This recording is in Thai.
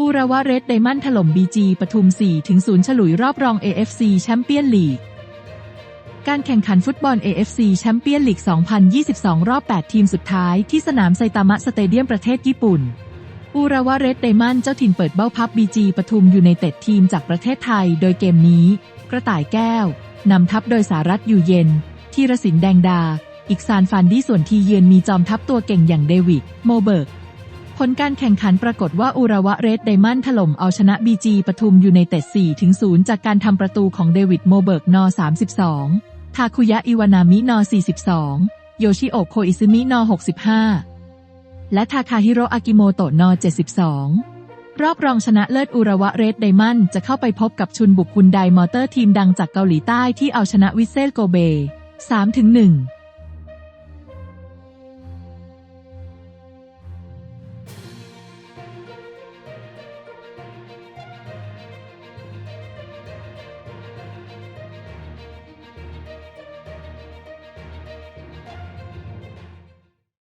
อูระวะเรดไดมอนด์ถล่มบีจีปทุม 4-0 ฉลุยรอบรอง AFC แชมเปี้ยนลีก การแข่งขันฟุตบอล AFC แชมเปี้ยนลีก 2022 รอบ 8 ทีมสุดท้ายที่สนามไซตามะสเตเดียมประเทศญี่ปุ่นอูระวะเรดไดมอนด์เจ้าถิ่นเปิดเบ้าพับบีจีปทุมอยู่ในเต็ดทีมจากประเทศไทย โดยเกมนี้ กระต่ายแก้ว นำทัพโดยสารัตอยู่เย็นธีรศินแดงดา อีกซานฟานดี้ส่วนทีเยือนมีจอมทัพตัวเก่งอย่างเดวิด โมเบิร์ก ผลการแข่งขันปรากฏว่าอุระวะเรดไดมอนด์ถล่มเอาชนะบีจีปทุมอยู่ในเต็ด4ถึง0จากการทำประตูของเดวิดโมเบิร์กนอ 32 ทาคุยะอิวานามินอ 42 โยชิโอะโคอิซึมินอ 65 และทาคาฮิโรอากิโมโตะน72 รอบรองชนะเลิศอุระวะเรดไดมอนด์จะเข้าไปพบกับชุนบุกคุนไดมอเตอร์ทีมดังจากเกาหลีใต้ที่เอาชนะวิเซลโกเบ3ถึง1